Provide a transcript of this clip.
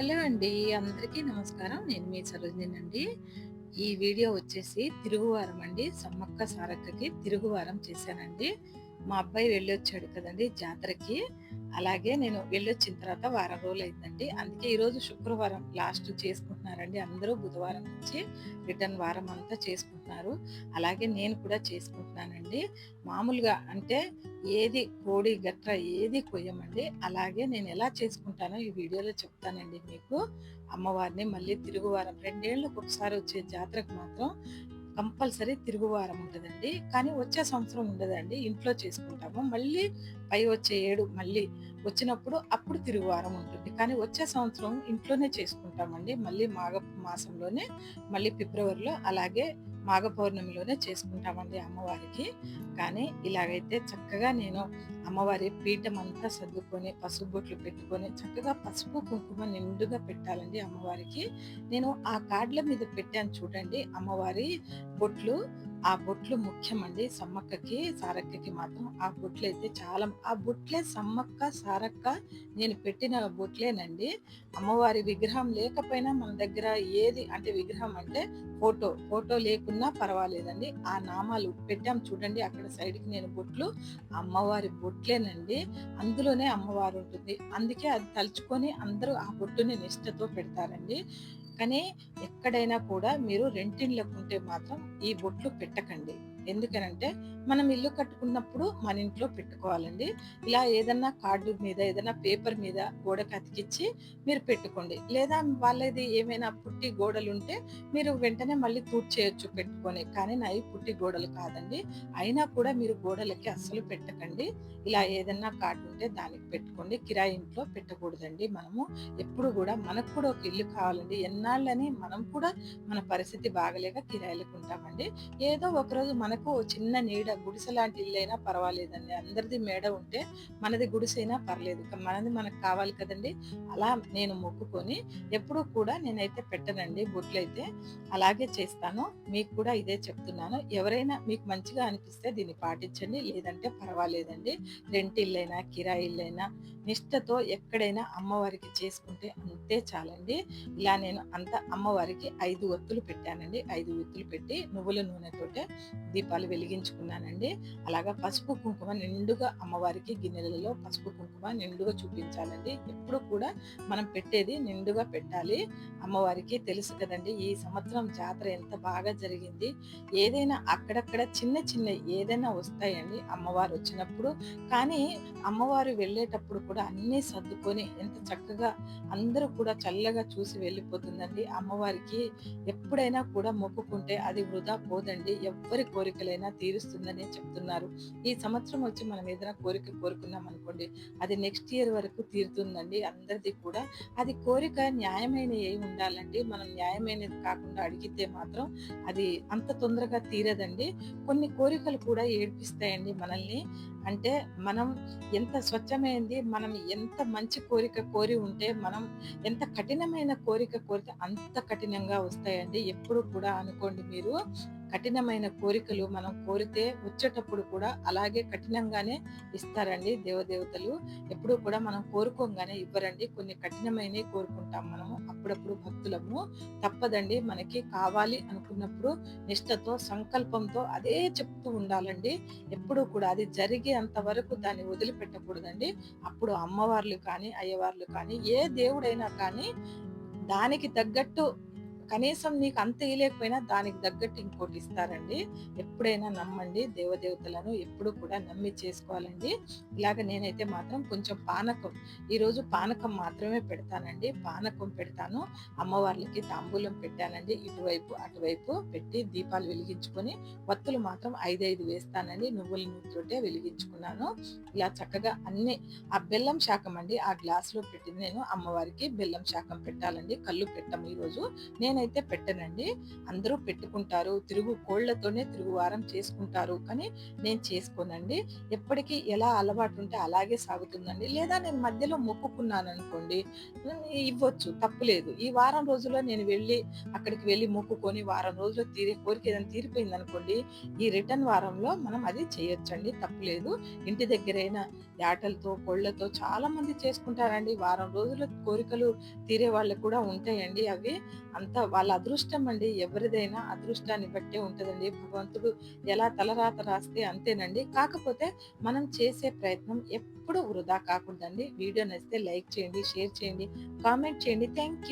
Hello అండి. అందరికీ నమస్కారం. నేను మీ సరోజినండి ఈ వీడియో వచ్చేసి తిరుగువారం అండి సమ్మక్క సారక్కకి తిరుగువారం చేశానండి. మా అబ్బాయి వెళ్ళొచ్చాడు కదండి జాతరకి. అలాగే నేను వెళ్ళొచ్చిన తర్వాత వారం రోజులు అయిందండి అందుకే ఈరోజు శుక్రవారం లాస్ట్ చేసుకుంటున్నారండి అందరూ బుధవారం నుంచి రిటర్న్ వారం అంతా చేసుకుంటున్నారు. అలాగే నేను కూడా చేసుకుంటున్నానండి. మామూలుగా అంటే ఏది కోడి గట్ర ఏది కొయ్యమండి. అలాగే నేను ఎలా చేసుకుంటానో ఈ వీడియోలో చెప్తానండి మీకు. అమ్మవారిని మళ్ళీ తిరుగువారం రెండేళ్ళకు ఒకసారి వచ్చే జాతరకు మాత్రం కంపల్సరీ తిరుగువారం ఉంటుందండి. కానీ వచ్చే సంవత్సరం ఉండదండి. ఇంట్లో చేసుకుంటాము. మళ్ళీ పై వచ్చే ఏడు మళ్ళీ వచ్చినప్పుడు అప్పుడు తిరుగువారం ఉంటుంది. కానీ వచ్చే సంవత్సరం ఇంట్లోనే చేసుకుంటామండి. మళ్ళీ మాఘ మాసంలోనే మళ్ళీ ఫిబ్రవరిలో అలాగే మాఘ పౌర్ణమిలోనే చేసుకుంటామండి అమ్మవారికి. కానీ ఇలాగైతే చక్కగా నేను అమ్మవారి పీఠం అంతా సర్దుకొని పసుపు బొట్లు పెట్టుకొని చక్కగా పసుపు కుంకుమ నిండుగా పెట్టాలండి అమ్మవారికి. నేను ఆ కార్డుల మీద పెట్టాను చూడండి అమ్మవారి బొట్లు. ఆ బొట్లు ముఖ్యమండి. సమ్మక్కకి సారక్కకి మాత్రం ఆ బొట్లు అయితే చాలా ఆ బొట్లే సమ్మక్క సారక్క నేను పెట్టిన బొట్లేనండి. అమ్మవారి విగ్రహం లేకపోయినా మన దగ్గర ఏది అంటే విగ్రహం అంటే ఫోటో ఫోటో లేకున్నా పర్వాలేదండి. ఆ నామాలు పెట్టాం చూడండి అక్కడ సైడ్కి నేను బొట్లు అమ్మవారి బొట్లేనండి. అందులోనే అమ్మవారు ఉంటుంది. అందుకే అది తలుచుకొని అందరూ ఆ బొట్టుని నిష్టతో పెడతారండి. కానీ ఎక్కడైనా కూడా మీరు రెంటిళ్ళకుంటే మాత్రం ఈ బొట్లు పెట్టకండి. ఎందుకనంటే మనం ఇల్లు కట్టుకున్నప్పుడు మన ఇంట్లో పెట్టుకోవాలండి. ఇలా ఏదన్నా కార్డు మీద ఏదైనా పేపర్ మీద గోడకు అతికిచ్చి మీరు పెట్టుకోండి. లేదా వాళ్ళది ఏమైనా పుట్టి గోడలు ఉంటే మీరు వెంటనే మళ్ళీ చేయొచ్చు పెట్టుకొని. కానీ నాయి పుట్టి గోడలు కాదండి. అయినా కూడా మీరు గోడలకి అస్సలు పెట్టకండి. ఇలా ఏదన్నా కార్డు ఉంటే దానికి పెట్టుకోండి. కిరాయి ఇంట్లో పెట్టకూడదండి మనము. ఎప్పుడు కూడా మనకు కూడా ఒక ఇల్లు కావాలండి. ఎన్నాళ్ళని మనం కూడా మన పరిస్థితి బాగలేక కిరాయిలకు ఉంటామండి. ఏదో ఒకరోజు మనకు చిన్న నీడ గుడిసె లాంటి ఇల్లు అయినా పర్వాలేదండి. అందరిది మేడ ఉంటే మనది గుడిసైనా పర్లేదు. మనది మనకు కావాలి కదండి. అలా నేను మొక్కుకొని ఎప్పుడు కూడా నేనైతే పెట్టనండి బొట్లు అయితే అలాగే చేస్తాను. మీకు కూడా ఇదే చెప్తున్నాను. ఎవరైనా మీకు మంచిగా అనిపిస్తే దీన్ని పాటించండి. లేదంటే పర్వాలేదండి. రెంట్ ఇల్లైనా కిరాయి ఇల్లైనా నిష్టతో ఎక్కడైనా అమ్మవారికి చేసుకుంటే అంతే చాలండి. ఇలా నేను అంత అమ్మవారికి ఐదు ఒత్తులు పెట్టానండి. ఐదు ఒత్తులు పెట్టి నువ్వుల నూనెతోటే దీపాలు వెలిగించుకున్నానండి. అలాగా పసుపు కుంకుమ నిండుగా అమ్మవారికి గిన్నెలలో పసుపు కుంకుమ నిండుగా చూపించాలండి. ఎప్పుడు కూడా మనం పెట్టేది నిండుగా పెట్టాలి. అమ్మవారికి తెలుసు కదండి ఈ సంవత్సరం జాతర ఎంత బాగా జరిగింది. ఏదైనా అక్కడక్కడ చిన్న చిన్న ఏదైనా వస్తాయండి అమ్మవారు వచ్చినప్పుడు. కానీ అమ్మవారు వెళ్ళేటప్పుడు కూడా అన్నీ సర్దుకొని ఎంత చక్కగా అందరూ కూడా చల్లగా చూసి వెళ్ళిపోతుందండి. అమ్మవారికి ఎప్పుడైనా కూడా మొక్కుకుంటే అది వృధా పోదండి. ఎవ్వరి కోరికలైనా తీరుస్తుందని చెప్తున్నారు. ఈ సంవత్సరం వచ్చి మనం ఏదైనా కోరిక కోరుకున్నాం అనుకోండి అది నెక్స్ట్ ఇయర్ వరకు తీరుతుందండి. అందరిది కూడా అది కోరిక న్యాయమైన ఏమి ఉండాలండి. మనం న్యాయమైనది కాకుండా అడిగితే మాత్రం అది అంత తొందరగా తీరదండి. కొన్ని కోరికలు కూడా ఏడ్పిస్తాయండి మనల్ని. అంటే మనం ఎంత స్వచ్ఛమైంది మనం ఎంత మంచి కోరిక కోరి ఉంటే మనం ఎంత కఠినమైన కోరిక కోరితే అంత కఠినంగా వస్తాయండి. ఎప్పుడు కూడా అనుకోండి మీరు. కఠినమైన కోరికలు మనం కోరితే వచ్చేటప్పుడు కూడా అలాగే కఠినంగానే ఇస్తారండి దేవదేవతలు. ఎప్పుడు కూడా మనం కోరుకోగానే ఇవ్వరండి. కొన్ని కఠినమైనవి కోరుకుంటాం మనము. అప్పుడప్పుడు భక్తులము తప్పదండి. మనకి కావాలి అనుకున్నప్పుడు నిష్టతో సంకల్పంతో అదే చెప్తూ ఉండాలండి. ఎప్పుడు కూడా అది జరిగేంత వరకు దాన్ని వదిలిపెట్టకూడదండి. అప్పుడు అమ్మవార్లు కానీ అయ్యవార్లు కానీ ఏ దేవుడైనా కానీ దానికి తగ్గట్టు కనీసం నీకు అంత ఇయలేకపోయినా దానికి తగ్గట్టు ఇంకోటి ఇస్తారండి. ఎప్పుడైనా నమ్మండి దేవదేవతలను ఎప్పుడు కూడా నమ్మి చేసుకోవాలండి. ఇలాగ నేనైతే మాత్రం కొంచెం పానకం ఈరోజు పానకం మాత్రమే పెడతానండి. పానకం పెడతాను. అమ్మవార్లకి తాంబూలం పెట్టానండి. ఇటువైపు అటువైపు పెట్టి దీపాలు వెలిగించుకొని వత్తులు మాత్రం ఐదైదు వేస్తానండి. నువ్వుల నూనెతోటే వెలిగించుకున్నాను. ఇలా చక్కగా అన్ని ఆ బెల్లం శాఖం అండి ఆ గ్లాస్లో పెట్టింది నేను అమ్మవారికి బెల్లం శాఖం పెట్టాలండి. కళ్ళు పెట్టాము ఈరోజు. నేను నేనైతే పెట్టనండి. అందరూ పెట్టుకుంటారు. తిరుగు కోళ్ళతోనే తిరుగువారం చేసుకుంటారు కానీ నేను చేసుకోనండి. ఎప్పటికీ ఎలా అలవాటు ఉంటే అలాగే సాగుతుందండి. లేదా నేను మధ్యలో మొక్కుకున్నాను అనుకోండి ఇవ్వచ్చు. తప్పులేదు ఈ వారం రోజుల్లో నేను వెళ్ళి అక్కడికి వెళ్ళి మొక్కుకొని వారం రోజుల్లో తీరే కోరిక ఏదైనా తీరిపోయింది అనుకోండి ఈ రిటర్న్ వారంలో మనం అది చేయొచ్చండి. తప్పులేదు ఇంటి దగ్గరైనా యాటలతో కోళ్ళతో చాలా మంది చేసుకుంటారండి. వారం రోజుల కోరికలు తీరే వాళ్ళకు కూడా ఉంటాయండి అవి. అంత వాళ్ళ అదృష్టం అండి ఎవరిదైనా అదృష్టాన్ని బట్టే ఉంటుందండి. భగవంతుడు ఎలా తలరాత రాస్తే అంతేనండి. కాకపోతే మనం చేసే ప్రయత్నం ఎప్పుడు వృధా కాకూడదండి. వీడియో నచ్చితే లైక్ చేయండి షేర్ చేయండి కామెంట్ చేయండి. Thank you